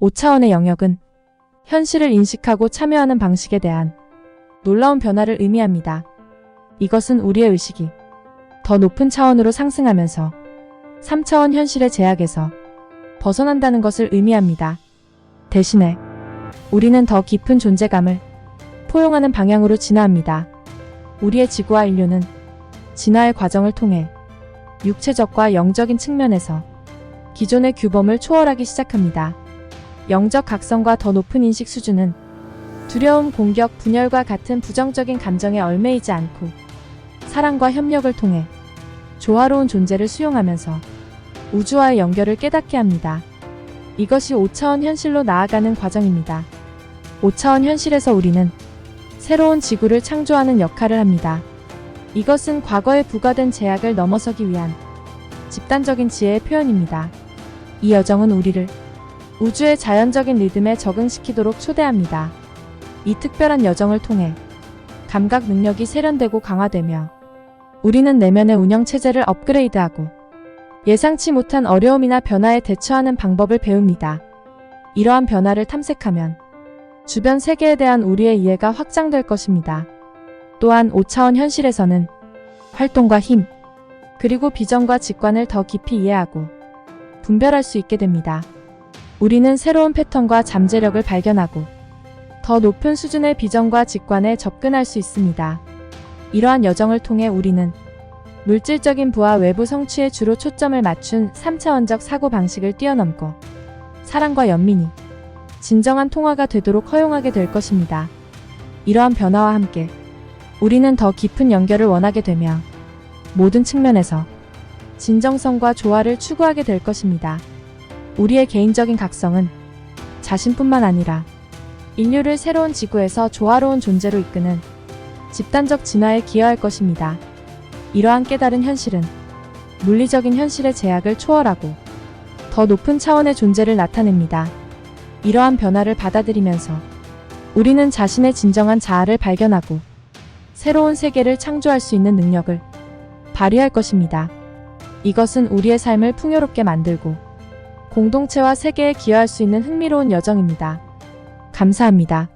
5차원의 영역은 현실을 인식하고 참여하는 방식에 대한 놀라운 변화를 의미합니다. 이것은 우리의 의식이 더 높은 차원으로 상승하면서 3차원 현실의 제약에서 벗어난다는 것을 의미합니다. 대신에 우리는 더 깊은 존재감을 포용하는 방향으로 진화합니다. 우리의 지구와 인류는 진화의 과정을 통해 육체적과 영적인 측면에서 기존의 규범을 초월하기 시작합니다. 영적 각성과 더 높은 인식 수준은 두려움, 공격, 분열과 같은 부정적인 감정에 얽매이지 않고 사랑과 협력을 통해 조화로운 존재를 수용하면서 우주와의 연결을 깨닫게 합니다. 이것이 5차원 현실로 나아가는 과정입니다. 5차원 현실에서 우리는 새로운 지구를 창조하는 역할을 합니다. 이것은 과거에 부과된 제약을 넘어서기 위한 집단적인 지혜의 표현입니다. 이 여정은 우리를 우주의 자연적인 리듬에 적응시키도록 초대합니다. 이 특별한 여정을 통해 감각 능력이 세련되고 강화되며 우리는 내면의 운영 체제를 업그레이드하고 예상치 못한 어려움이나 변화에 대처하는 방법을 배웁니다. 이러한 변화를 탐색하면 주변 세계에 대한 우리의 이해가 확장될 것입니다. 또한 5차원 현실에서는 활동과 힘, 그리고 비전과 직관을 더 깊이 이해하고 분별할 수 있게 됩니다. 우리는 새로운 패턴과 잠재력을 발견하고 더 높은 수준의 비전과 직관에 접근할 수 있습니다. 이러한 여정을 통해 우리는 물질적인 부와 외부 성취에 주로 초점을 맞춘 3차원적 사고 방식을 뛰어넘고 사랑과 연민이 진정한 통화가 되도록 허용하게 될 것입니다. 이러한 변화와 함께 우리는 더 깊은 연결을 원하게 되며 모든 측면에서 진정성과 조화를 추구하게 될 것입니다. 우리의 개인적인 각성은 자신뿐만 아니라 인류를 새로운 지구에서 조화로운 존재로 이끄는 집단적 진화에 기여할 것입니다. 이러한 깨달은 현실은 물리적인 현실의 제약을 초월하고 더 높은 차원의 존재를 나타냅니다. 이러한 변화를 받아들이면서 우리는 자신의 진정한 자아를 발견하고 새로운 세계를 창조할 수 있는 능력을 발휘할 것입니다. 이것은 우리의 삶을 풍요롭게 만들고 공동체와 세계에 기여할 수 있는 흥미로운 여정입니다. 감사합니다.